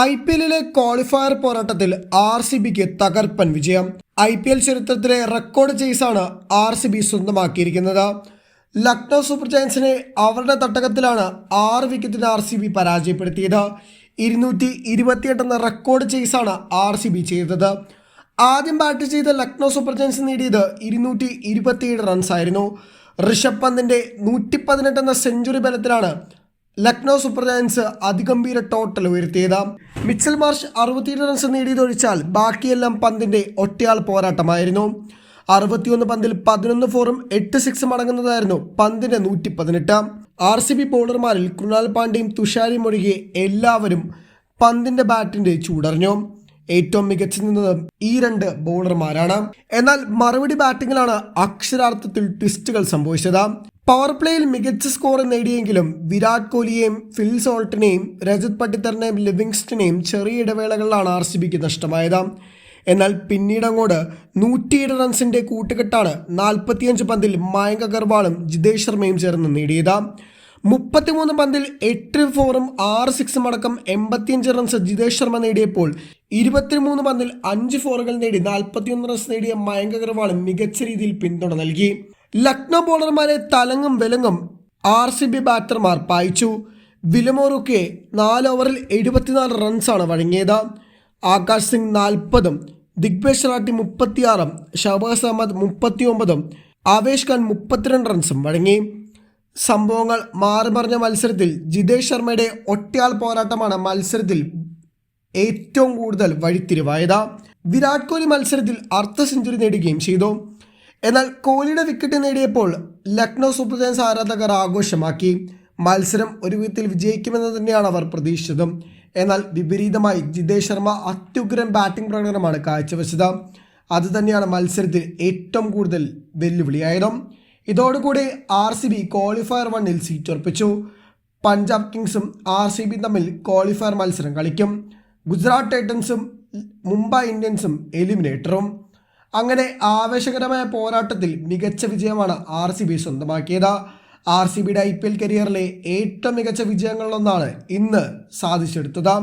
I P എല്ലിലെ qualifier പോരാട്ടത്തിൽ R C ബിക്ക് തകർപ്പൻ വിജയം. ഐ പി എൽ ചരിത്രത്തിലെ റെക്കോർഡ് ചേസാണ് ആർ സി ബി സ്വന്തമാക്കിയിരിക്കുന്നത്. ലക്നൗ സൂപ്പർ ജയൻസിനെ അവരുടെ തട്ടകത്തിലാണ് ആറ് വിക്കറ്റിന് ആർ സി ബി പരാജയപ്പെടുത്തിയത്. ഇരുന്നൂറ്റി ഇരുപത്തിയെട്ട് എന്ന റെക്കോർഡ് ചേസാണ് ആർ സി ബി ചെയ്തത്. ആദ്യം ബാറ്റ് ചെയ്ത ലക്നൗ സൂപ്പർ ജയൻസ് നേടിയത് ഇരുന്നൂറ്റി ഇരുപത്തിയേഴ് റൺസായിരുന്നു. ഋഷഭ് പന്തിന്റെ നൂറ്റി പതിനെട്ട് എന്ന സെഞ്ചുറി ബലത്തിലാണ് ലക്നൗ സൂപ്പർ ജയൻസ് അതിഗംഭീര ടോട്ടൽ ഉയർത്തിയത്. മിച്ചൽ മാർഷ് അറുപത്തിയേഴ് റൺസ് നേടിയതൊഴിച്ചാൽ ബാക്കിയെല്ലാം പന്തിന്റെ ഒറ്റയാൾ പോരാട്ടമായിരുന്നു. അറുപത്തിയൊന്ന് പന്തിൽ പതിനൊന്ന് ഫോറും എട്ട് സിക്സും അടങ്ങുന്നതായിരുന്നു പന്തിന്റെ നൂറ്റി പതിനെട്ട് ആർ സി ബി ബോളർമാരിൽ കൃണാൽ പാണ്ഡ്യയും തുഷാരിയും ഒഴികെ എല്ലാവരും പന്തിന്റെ ബാറ്റിന്റെ ചൂടറിഞ്ഞു. ഏറ്റവും മികച്ചു നിന്നത് ഈ രണ്ട് ബോളർമാരാണ്. എന്നാൽ മറുപടി ബാറ്റിങ്ങിലാണ് അക്ഷരാർത്ഥത്തിൽ ട്വിസ്റ്റുകൾ സംഭവിച്ചത്. പവർ പ്ലേയിൽ മികച്ച സ്കോർ നേടിയെങ്കിലും വിരാട് കോഹ്ലിയെയും ഫിൽ സോൾട്ടിനെയും രജത് പട്ടിത്തറിനെയും ലിവിങ്സ്റ്റനെയും ചെറിയ ഇടവേളകളിലാണ് ആർ സി ബിക്ക് നഷ്ടമായത്. എന്നാൽ പിന്നീട് അങ്ങോട്ട് നൂറ്റിയേഴ് റൺസിന്റെ കൂട്ടുകെട്ടാണ് നാൽപ്പത്തിയഞ്ച് പന്തിൽ മയങ്ക് അഗർവാളും ജിതേഷ് ശർമ്മയും ചേർന്ന് നേടിയത്. മുപ്പത്തിമൂന്ന് പന്തിൽ എട്ട് ഫോറും ആറ് സിക്സും അടക്കം എൺപത്തിയഞ്ച് റൺസ് ജിതേഷ് ശർമ്മ നേടിയപ്പോൾ ഇരുപത്തിമൂന്ന് പന്തിൽ അഞ്ച് ഫോറുകൾ നേടി നാൽപ്പത്തിയൊന്ന് റൺസ് നേടിയ മയങ്ക് അഗർവാളും മികച്ച രീതിയിൽ പിന്തുണ നൽകി. ലക്നൗ ബോളർമാരെ തലങ്ങും വിലങ്ങും ആർ സി ബി ബാറ്റർമാർ പായിച്ചു. വിലമോറുക്കെ നാല് ഓവറിൽ എഴുപത്തിനാല് റൺസാണ് വഴങ്ങിയത്. ആകാശ് സിംഗ് നാൽപ്പതും ദിഗ്ബേഷ് റാട്ടി മുപ്പത്തിയാറും ഷഹബാസ് അഹമ്മദ് മുപ്പത്തിയൊമ്പതും ആവേശ് ഖാൻ മുപ്പത്തിരണ്ട് റൺസും വഴങ്ങി. സംഭവങ്ങൾ മാറിമറിഞ്ഞ മത്സരത്തിൽ ജിതേഷ് ശർമ്മയുടെ ഒറ്റയാൾ പോരാട്ടമാണ് മത്സരത്തിൽ ഏറ്റവും കൂടുതൽ വഴിത്തിരിവായത്. വിരാട് കോഹ്ലി മത്സരത്തിൽ അർദ്ധ സെഞ്ചുറി നേടുകയും ചെയ്തു. എന്നാൽ കോഹ്ലിയുടെ വിക്കറ്റ് നേടിയപ്പോൾ ലക്നൗ സൂപ്പർ ജയൻസ് ആരാധകർ ആഘോഷമാക്കി. മത്സരം ഒരു വിധത്തിൽ വിജയിക്കുമെന്ന് തന്നെയാണ് അവർ പ്രതീക്ഷിച്ചതും. എന്നാൽ വിപരീതമായി ജിതേഷ് ശർമ്മ അത്യുഗ്രം ബാറ്റിംഗ് പ്രകടനമാണ് കാഴ്ചവെച്ചത്. അതുതന്നെയാണ് മത്സരത്തിൽ ഏറ്റവും കൂടുതൽ വെല്ലുവിളിയായതും. ഇതോടുകൂടി ആർ സി ബി ക്വാളിഫയർ വണ്ണിൽ സീറ്റ് ഉറപ്പിച്ചു. പഞ്ചാബ് കിങ്സും ആർ സി ബിയും തമ്മിൽ ക്വാളിഫയർ മത്സരം കളിക്കും. ഗുജറാത്ത് ടൈറ്റൻസും മുംബൈ ഇന്ത്യൻസും എലിമിനേറ്ററും അങ്ങനെ ആവേശകരമായ പോരാട്ടത്തിൽ മികച്ച വിജയമാണ് ആർ സി ബി സ്വന്തമാക്കിയത്. ആർ സി ബിയുടെ ഐ പി എൽ കരിയറിലെ ഏറ്റവും മികച്ച വിജയങ്ങളിലൊന്നാണ് ഇന്ന് സാധിച്ചെടുത്തത്.